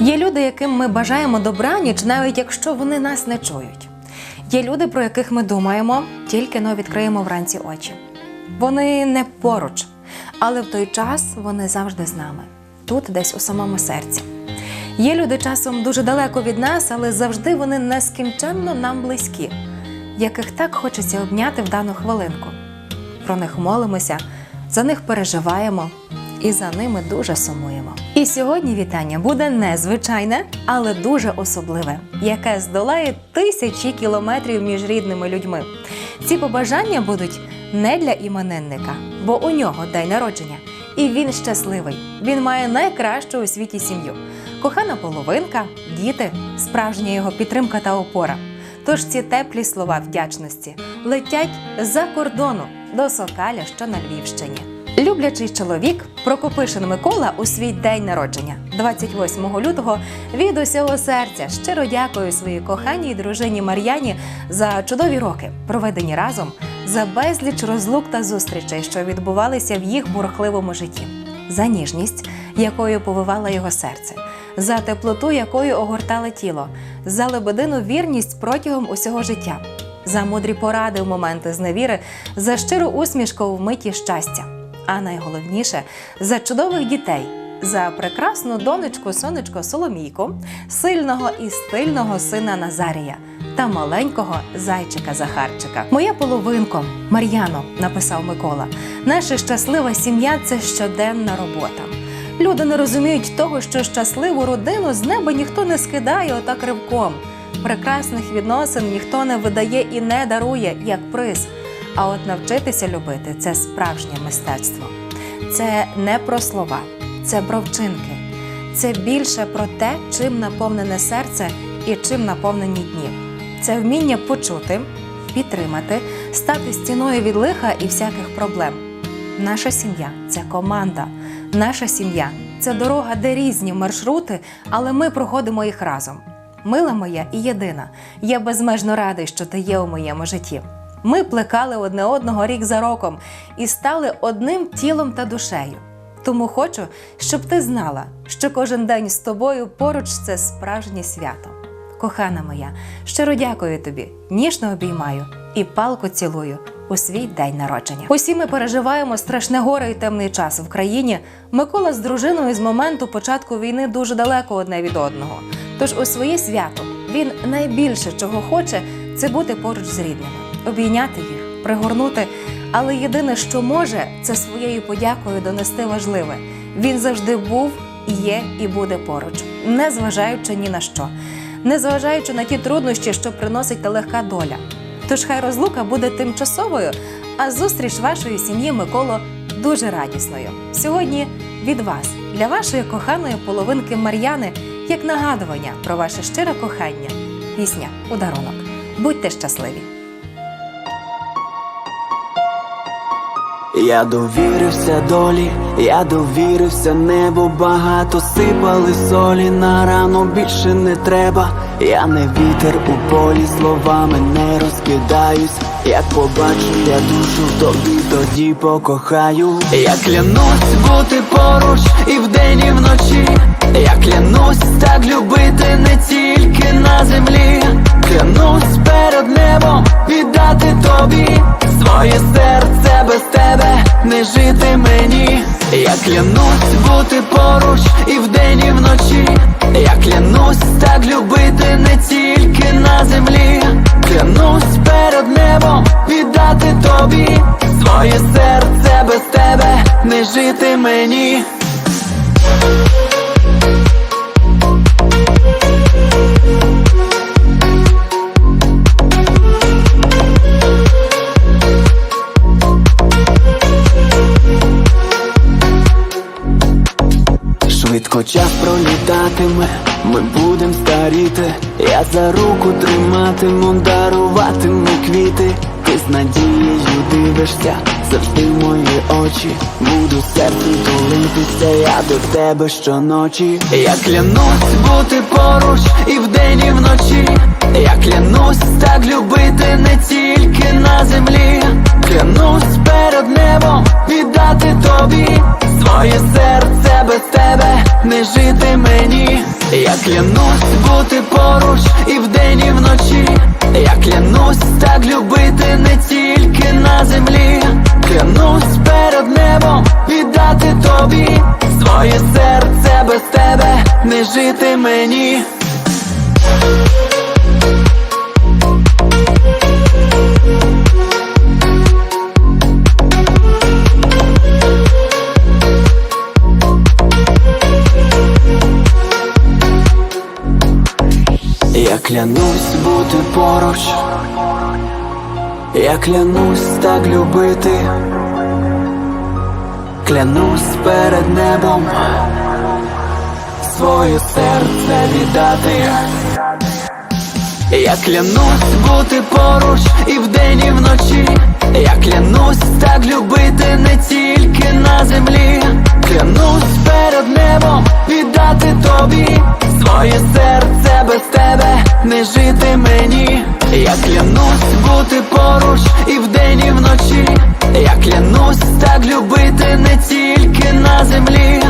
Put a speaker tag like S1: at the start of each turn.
S1: Є люди, яким ми бажаємо добраніч, навіть якщо вони нас не чують. Є люди, про яких ми думаємо, тільки но відкриємо вранці очі. Вони не поруч, але в той час вони завжди з нами, тут, десь у самому серці. Є люди часом дуже далеко від нас, але завжди вони нескінченно нам близькі, яких так хочеться обняти в дану хвилинку. Про них молимося, за них переживаємо і за ними дуже сумуємо. І сьогодні вітання буде незвичайне, але дуже особливе, яке здолає тисячі кілометрів між рідними людьми. Ці побажання будуть не для іменинника, бо у нього день народження. І він щасливий. Він має найкращу у світі сім'ю. Кохана половинка, діти, справжня його підтримка та опора. Тож ці теплі слова вдячності летять за кордону до Сокаля, що на Львівщині. Люблячий чоловік Прокопишин Микола у свій день народження, 28 лютого, від усього серця щиро дякую своїй коханій дружині Мар'яні за чудові роки, проведені разом, за безліч розлук та зустрічей, що відбувалися в їх бурхливому житті, за ніжність, якою повивала його серце, за теплоту, якою огортала тіло, за лебедину вірність протягом усього життя, за мудрі поради в моменти зневіри, за щиру усмішку в миті щастя. А найголовніше за чудових дітей, за прекрасну донечку, сонечко Соломійку, сильного і стильного сина Назарія та маленького зайчика Захарчика. Моя половинко, Мар'яно, написав Микола. Наша щаслива сім'я це щоденна робота. Люди не розуміють того, що щасливу родину з неба ніхто не скидає отак ривком. Прекрасних відносин ніхто не видає і не дарує як приз. А от навчитися любити це справжнє мистецтво. Це не про слова, це про вчинки. Це більше про те, чим наповнене серце і чим наповнені дні. Це вміння почути, підтримати, стати стіною від лиха і всяких проблем. Наша сім'я це команда. Наша сім'я це дорога, де різні маршрути, але ми проходимо їх разом. Мила моя і єдина. Я безмежно радий, що ти є у моєму житті. Ми плекали одне одного рік за роком і стали одним тілом та душею. Тому хочу, щоб ти знала, що кожен день з тобою поруч це справжнє свято. Кохана моя, щиро дякую тобі, ніжно обіймаю і палку цілую у свій день народження. Усі ми переживаємо страшне горе і темний час в країні. Микола з дружиною з моменту початку війни дуже далеко одне від одного. Тож у своє свято він найбільше чого хоче, це бути поруч з рідними, обійняти їх, пригорнути. Але єдине, що може, це своєю подякою донести важливе. Він завжди був, є і буде поруч, не зважаючи ні на що, не зважаючи на ті труднощі, що приносить та легка доля. Тож хай розлука буде тимчасовою, а зустріч вашої сім'ї Миколо дуже радісною. Сьогодні від вас, для вашої коханої половинки Мар'яни, як нагадування про ваше щире кохання. Пісня у дарунок. Будьте щасливі!
S2: Я довірився долі, я довірився небу, багато сипали солі, на рану більше не треба. Я не вітер у полі, словами не розкидаюсь. Як побачу я душу тобі, тоді покохаю. Я клянусь бути поруч і вдень, і вночі. Я клянусь так любити не тільки на землі. Віддати тобі своє серце без тебе не жити мені. Я клянусь бути поруч і вдень, і вночі. Я клянусь так любити не тільки на землі. Клянусь перед небом віддати тобі своє серце без тебе не жити мені. Швидко час пролітатиме, ми будем старіти. Я за руку триматиму, даруватиму квіти. Ти з надією дивишся завжди мої очі. Буду серцю тулитися, я до тебе щоночі. Я клянусь бути поруч і вдень, і вночі. Я клянусь так любити не тільки на землі. Клянусь перед небом віддати тобі своє серце не жити мені. Я клянусь бути поруч і вдень, і вночі. Я клянусь так любити не тільки на землі. Клянусь перед небом віддати тобі своє серце без тебе не жити мені. Клянусь бути поруч, я клянусь так любити, клянусь перед небом своє серце віддати. Я клянусь бути поруч і вдень, і вночі. Я клянусь так любити не тільки на землі. Клянусь перед небом віддати тобі не жити мені. Я клянусь бути поруч і вдень, і вночі. Я клянусь так любити не тільки на землі.